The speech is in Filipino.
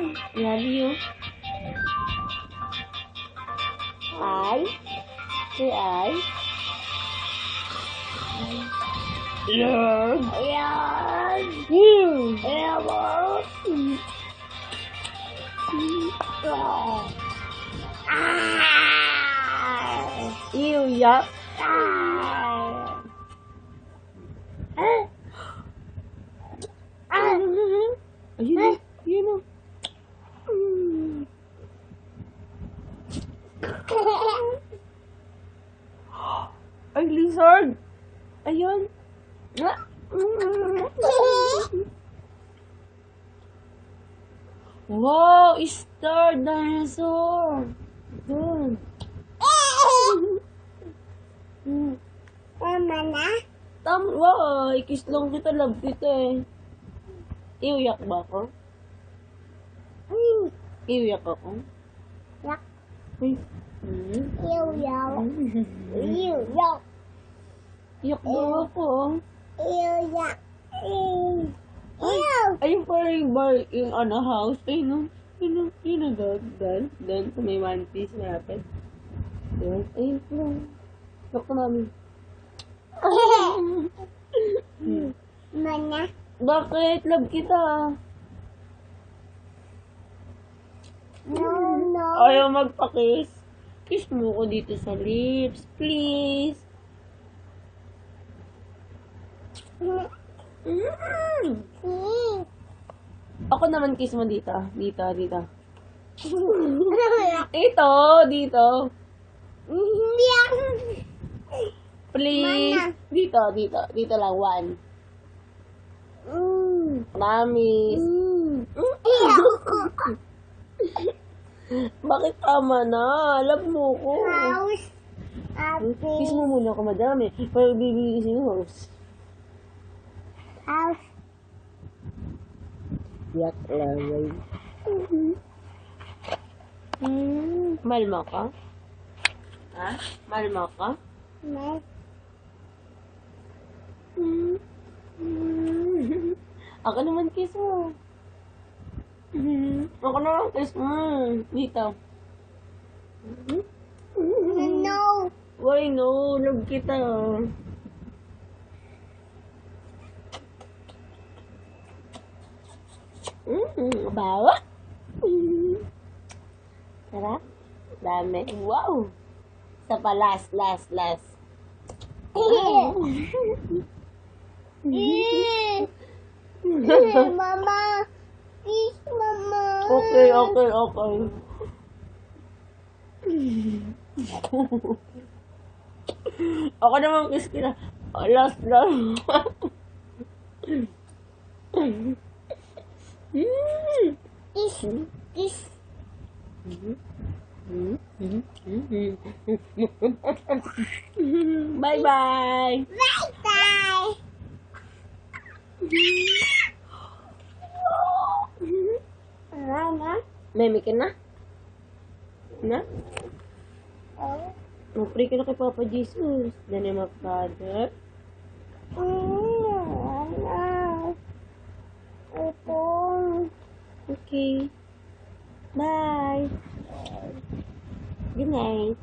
Love you. I. Say I. Love Ayan. you. Ewan. Ah. You, yuck. Ah. Lizard. Ayun. Wow, star dinosaur. Hmm. Tama na? Tam, wow, ikis lang kita, love kita eh. Iuyak ba ako? Hmm. Iuyak ako? Yak. Uy. Hmm. Iyak daw ako. Yaw, yaw. Yaw. Ayun pala yung bar, yung ano, house. Ayun no. Ayun no. Ayun no, doon. Doon. Doon. Sa may one piece malapit. Doon. Ayun po. Look namin. Mana? Bakit? Love kita. No, no. Ayaw magpa-kiss. Kiss mo ko dito sa lips. Please. Mm. Hmm. Ako naman kiss mo dito. Dito, dito. Ito, dito. Please. Dito, dito. Dito lang. One. Promise. Mm. Bakit tama na? Love mo ko. House. Kiss mo muna ako madami. Pero bibili si Rose. House. Yak laway. Hmm. Mahal mo ka? Ha? Mahal mo ka? May. Hmm. Ako naman kiss mo. Hmm. Ako naman kiss mo. Dito. No. Why no? Love kita. Mm, bawa. Mm. Sarap. Dami. Wow. Isa pa, last, last, last. Eh, Mama. Please, Mama. okay, okay, okay. Ako naman kiss kita. Oh, last, last. Mm. Kiss. Kiss. Bye bye. Bye-bye. Mama. Meme ka na? Na? Oh. Mag-pray ka na kay Papa Jesus. The name of Father. Mm, Mama. Ito. Okay. Bye. Good night.